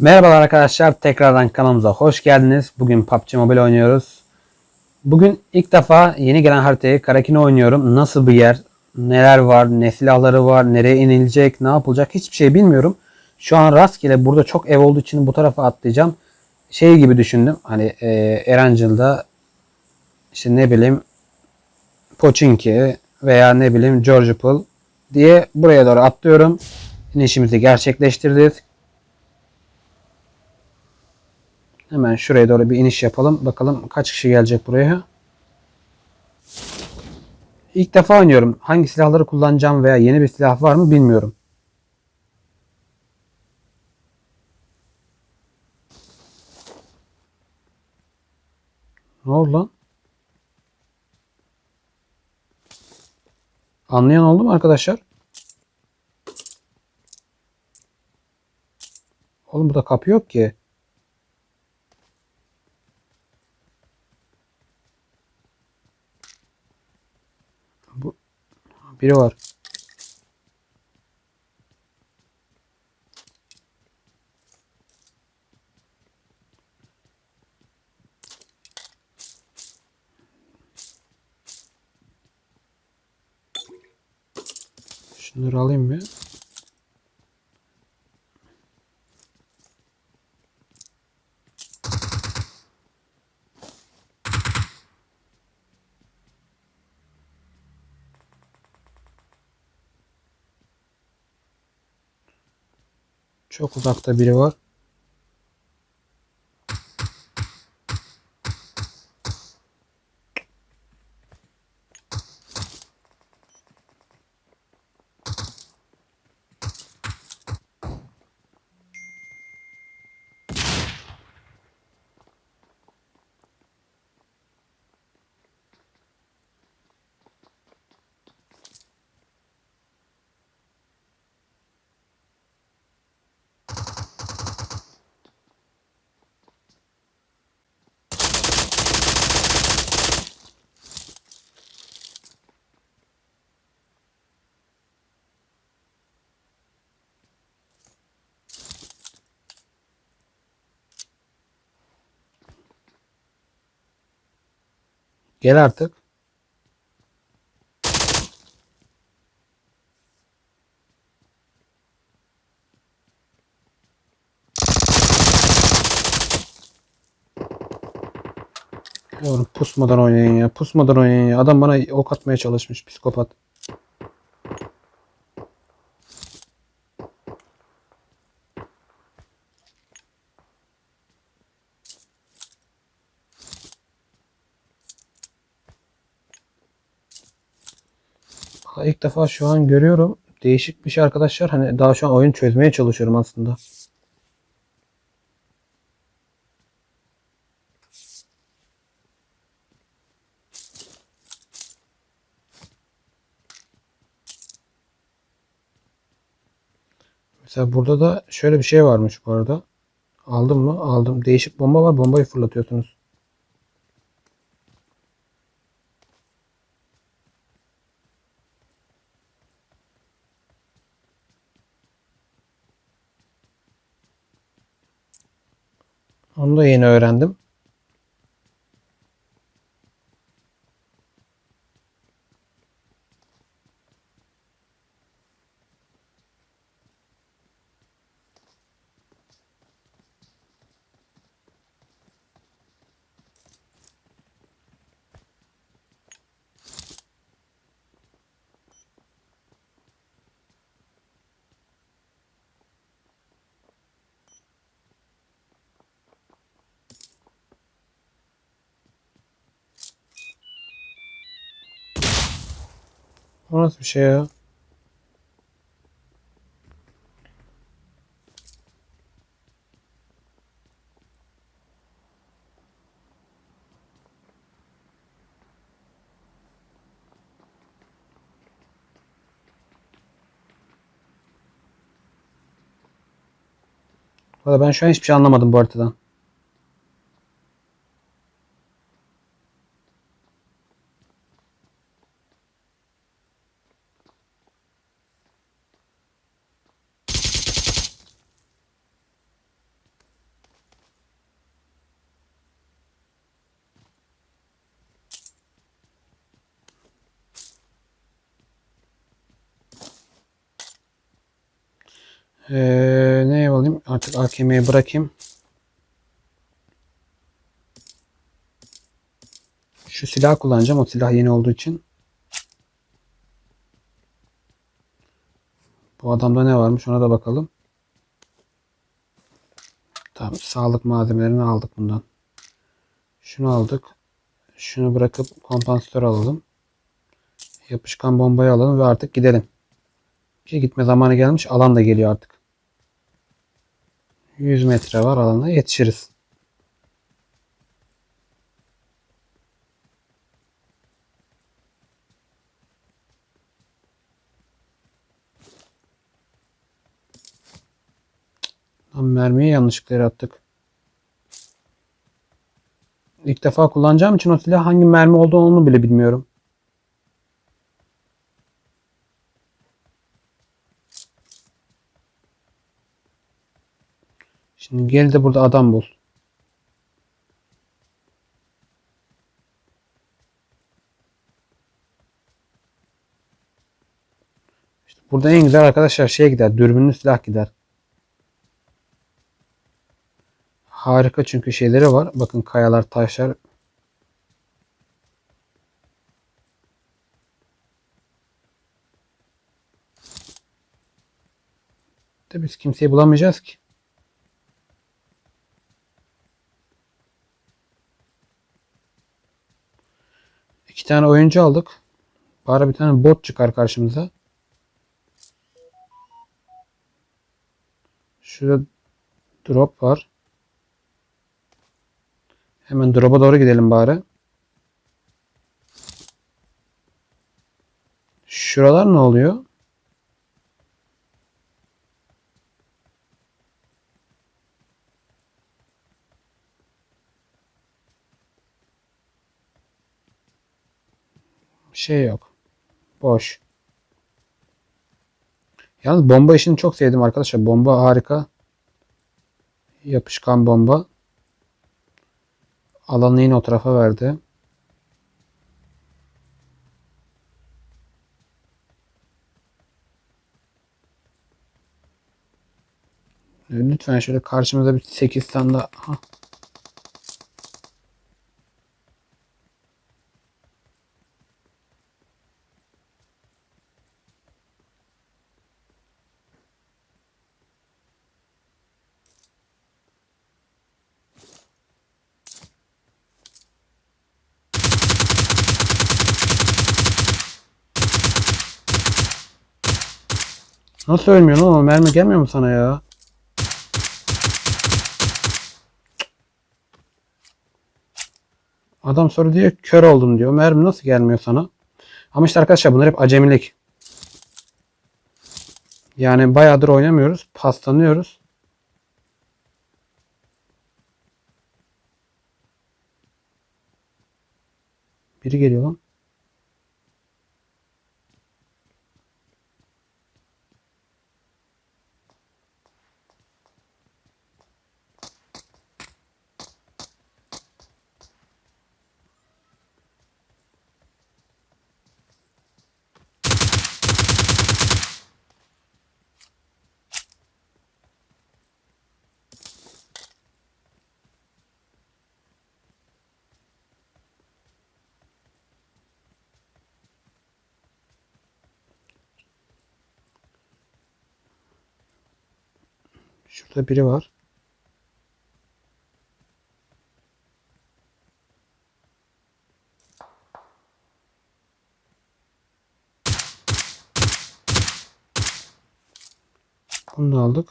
Merhabalar arkadaşlar. Tekrardan kanalımıza hoş geldiniz. Bugün PUBG Mobile oynuyoruz. Bugün ilk defa yeni gelen haritayı Karakine oynuyorum. Nasıl bir yer, neler var, ne silahları var, nereye inilecek, ne yapılacak hiçbir şey bilmiyorum. Şu an rastgele burada çok ev olduğu için bu tarafa atlayacağım. Şey gibi düşündüm. Hani e, Erangel'da işte ne bileyim Pochinki veya ne bileyim George diye buraya doğru atlıyorum. İnişimizi gerçekleştirdik. Hemen şuraya doğru bir iniş yapalım. Bakalım kaç kişi gelecek buraya. İlk defa oynuyorum. Hangi silahları kullanacağım veya yeni bir silah var mı bilmiyorum. Ne oldu lan? Anlayan oldu mu arkadaşlar? Oğlum burada kapı yok ki. Bu biri var. Şunları alayım bir. Çok uzakta biri var. Gel artık. Oğlum pusmadan oynayın ya. Pusmadan oynayın ya. Adam bana ok atmaya çalışmış psikopat. Valla Defa şu an görüyorum. Değişik bir şey arkadaşlar. Hani daha şu an oyun çözmeye çalışıyorum aslında. Mesela burada da şöyle bir şey varmış bu arada. Aldım mı? Aldım. Değişik bomba var. Bombayı fırlatıyorsunuz. Onu da yeni öğrendim. O nasıl bir şey ya? Valla ben şu an hiçbir şey anlamadım bu haritadan. Ee, ne alayım? Artık AKM'yi bırakayım. Şu silah kullanacağım. O silah yeni olduğu için. Bu adamda ne varmış ona da bakalım. Tamam. Sağlık malzemelerini aldık bundan. Şunu aldık. Şunu bırakıp kompansatör alalım. Yapışkan bombayı alalım ve artık gidelim. Ki gitme zamanı gelmiş. Alan da geliyor artık. 100 metre var alana yetişiriz. Lan mermiyi yanlışlıkla attık. İlk defa kullanacağım için o silah hangi mermi olduğunu bile bilmiyorum. Şimdi gel de burada adam bul. İşte burada en güzel arkadaşlar şey gider. Dürbünlü silah gider. Harika çünkü şeyleri var. Bakın kayalar, taşlar. De biz kimseyi bulamayacağız ki. Tane oyuncu aldık. Bari bir tane bot çıkar karşımıza. Şurada drop var. Hemen drop'a doğru gidelim bari. Şuralar ne oluyor? Şey yok. Boş. Yalnız bomba işini çok sevdim arkadaşlar. Bomba harika. Yapışkan bomba. Alanı yine o tarafa verdi. Lütfen şöyle karşımıza bir 8 tane daha. Aha. Nasıl ölmüyorsun oğlum? Mermi gelmiyor mu sana ya? Adam sonra diyor kör oldum diyor. Mermi nasıl gelmiyor sana? Ama işte arkadaşlar bunlar hep acemilik. Yani bayağıdır oynamıyoruz. Paslanıyoruz. Biri geliyor lan. Şurada biri var. Bunu da aldık.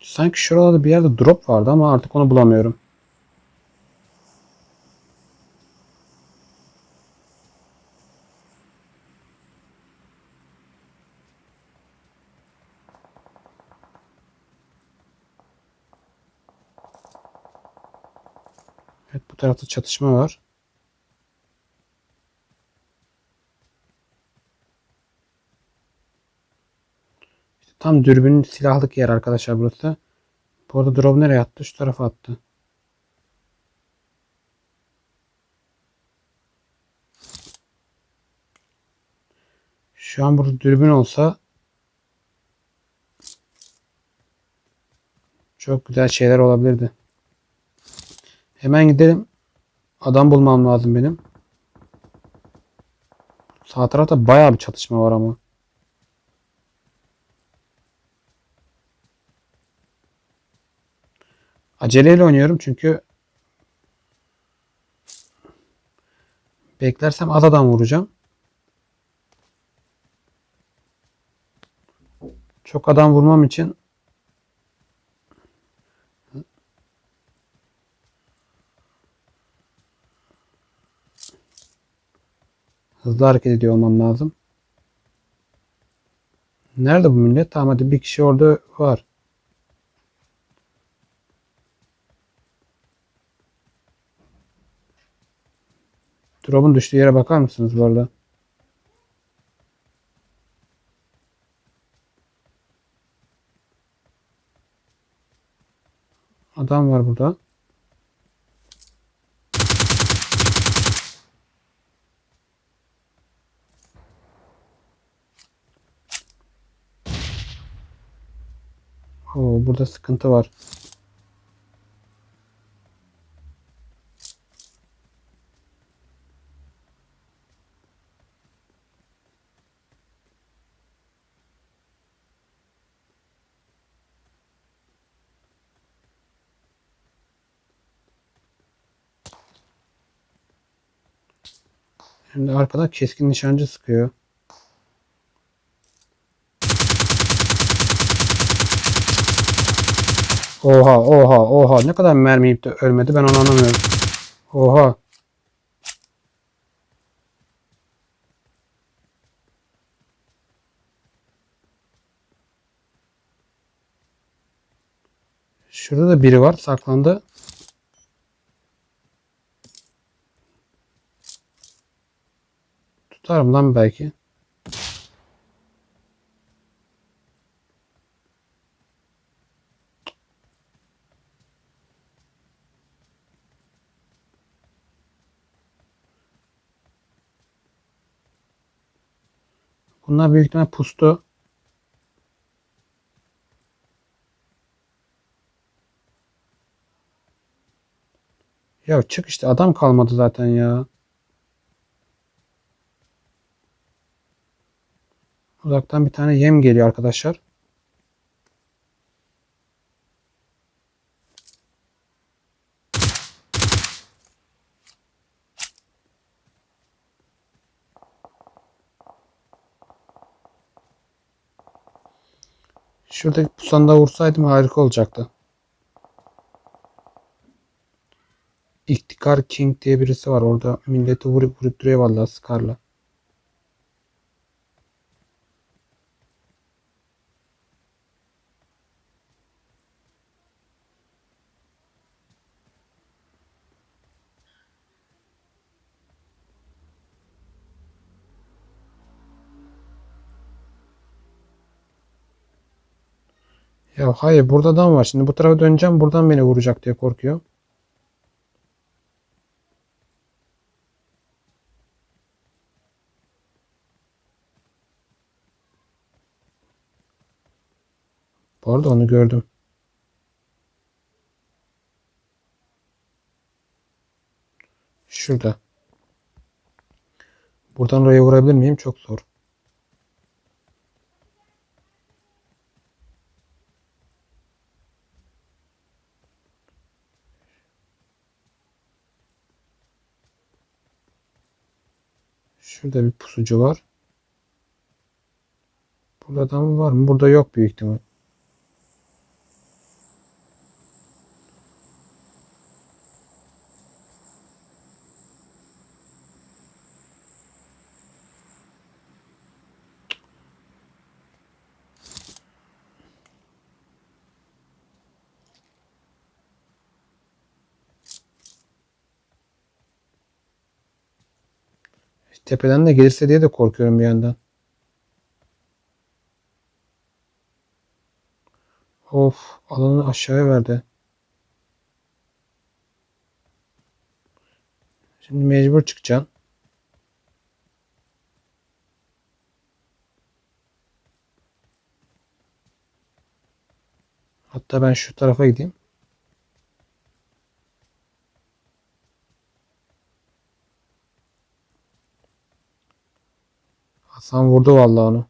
Sanki şuralarda bir yerde drop vardı ama artık onu bulamıyorum. Tarafta çatışma var. İşte tam dürbünün silahlık yer arkadaşlar burası. Bu arada drop nereye attı? Şu tarafa attı. Şu an burada dürbün olsa çok güzel şeyler olabilirdi. Hemen gidelim. Adam bulmam lazım benim. Sağ tarafta bayağı bir çatışma var ama. Aceleyle oynuyorum çünkü beklersem az adam vuracağım. Çok adam vurmam için hızlı hareket ediyor olmam lazım. Nerede bu millet? Tamam hadi bir kişi orada var. Drop'un düştüğü yere bakar mısınız bu arada? Adam var burada. Oo, burada sıkıntı var. Hem de arkada keskin nişancı sıkıyor. Oha oha oha ne kadar mermi yiyip de ölmedi ben onu anlamıyorum. Oha. Şurada da biri var saklandı. Tutarım lan belki. Bunlar büyük ihtimal pustu. Ya çık işte adam kalmadı zaten ya. Uzaktan bir tane yem geliyor arkadaşlar. Şuradaki pusanda vursaydım harika olacaktı. İktikar King diye birisi var. Orada milleti vurup vurup duruyor vallahi Scar'la. Ya hayır burada adam var. Şimdi bu tarafa döneceğim. Buradan beni vuracak diye korkuyor. Bu arada onu gördüm. Şurada. Buradan oraya vurabilir miyim? Çok zor. Şurada bir pusucu var. Burada adam var mı? Burada yok büyük ihtimal. Tepeden de gelirse diye de korkuyorum bir yandan. Of alanı aşağıya verdi. Şimdi mecbur çıkacaksın. Hatta ben şu tarafa gideyim. Hasan vurdu vallahi onu.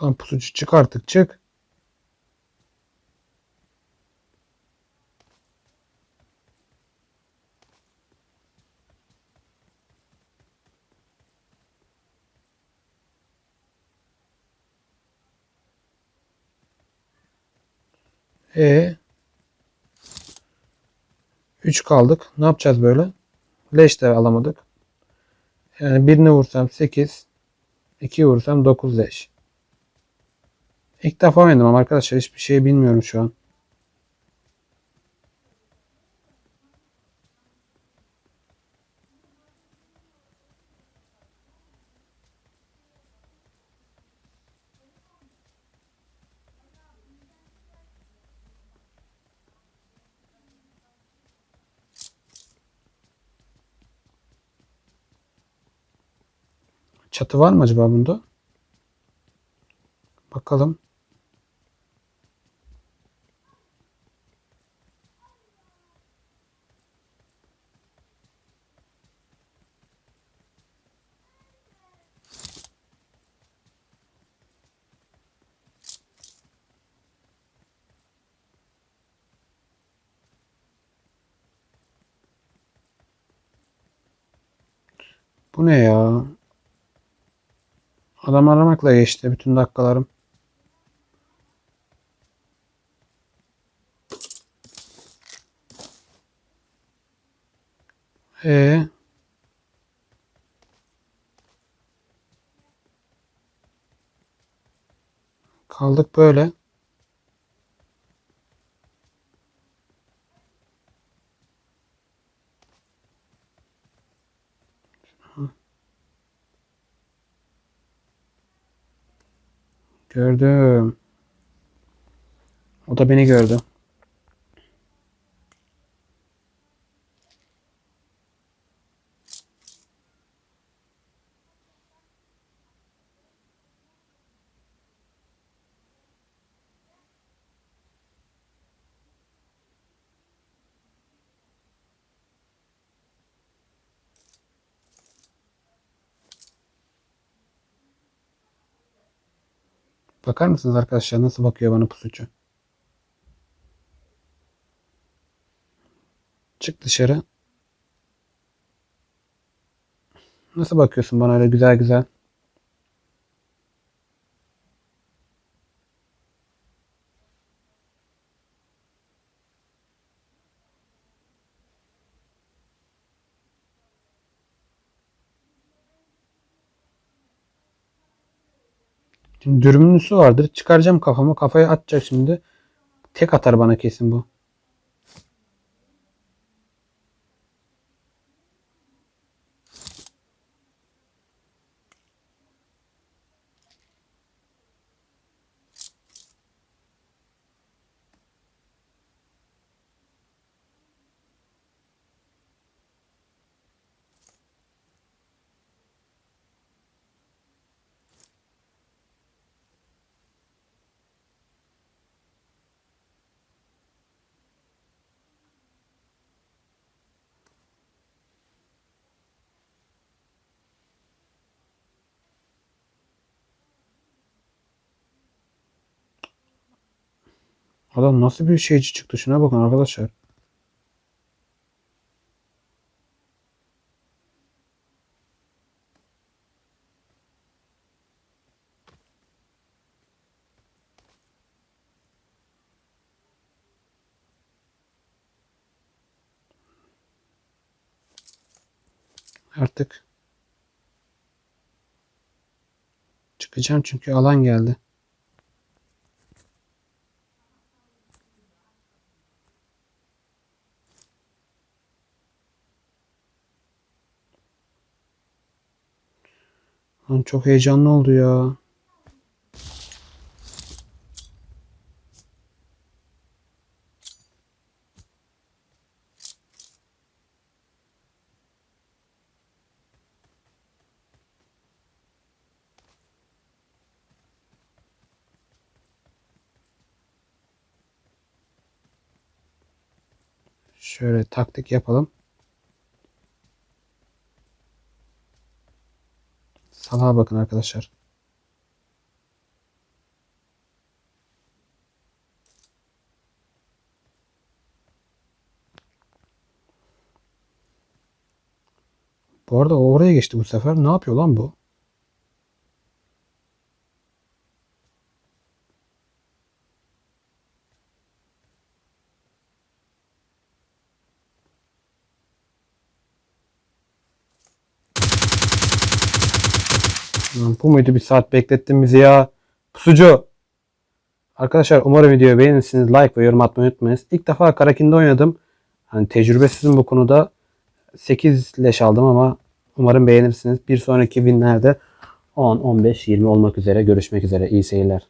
Ulan pusucu çık artık çık. E 3 kaldık. Ne yapacağız böyle? Leş de alamadık. Yani birini vursam 8, 2 vursam 9 leş. İlk defa oynadım ama arkadaşlar hiçbir şey bilmiyorum şu an. Çatı var mı acaba bunda? Bakalım. Bu ne ya? Adam aramakla geçti bütün dakikalarım. E kaldık böyle. Gördüm. O da beni gördü. Bakar mısınız arkadaşlar nasıl bakıyor bana pusucu? Çık dışarı. Nasıl bakıyorsun bana öyle güzel güzel? Üstü vardır. Çıkaracağım kafamı. Kafaya atacak şimdi. Tek atar bana kesin bu. Adam nasıl bir şeyci çıktı şuna bakın arkadaşlar. Artık çıkacağım çünkü alan geldi. Lan çok heyecanlı oldu ya. Şöyle taktik yapalım. Salaha bakın arkadaşlar. Bu arada oraya geçti bu sefer. Ne yapıyor lan bu? Bu muydu bir saat beklettin bizi ya? Pusucu. Arkadaşlar umarım videoyu beğenirsiniz. Like ve yorum atmayı unutmayınız. İlk defa Karakin'de oynadım. Hani tecrübesizim bu konuda. 8 leş aldım ama umarım beğenirsiniz. Bir sonraki winlerde 10, 15, 20 olmak üzere görüşmek üzere. İyi seyirler.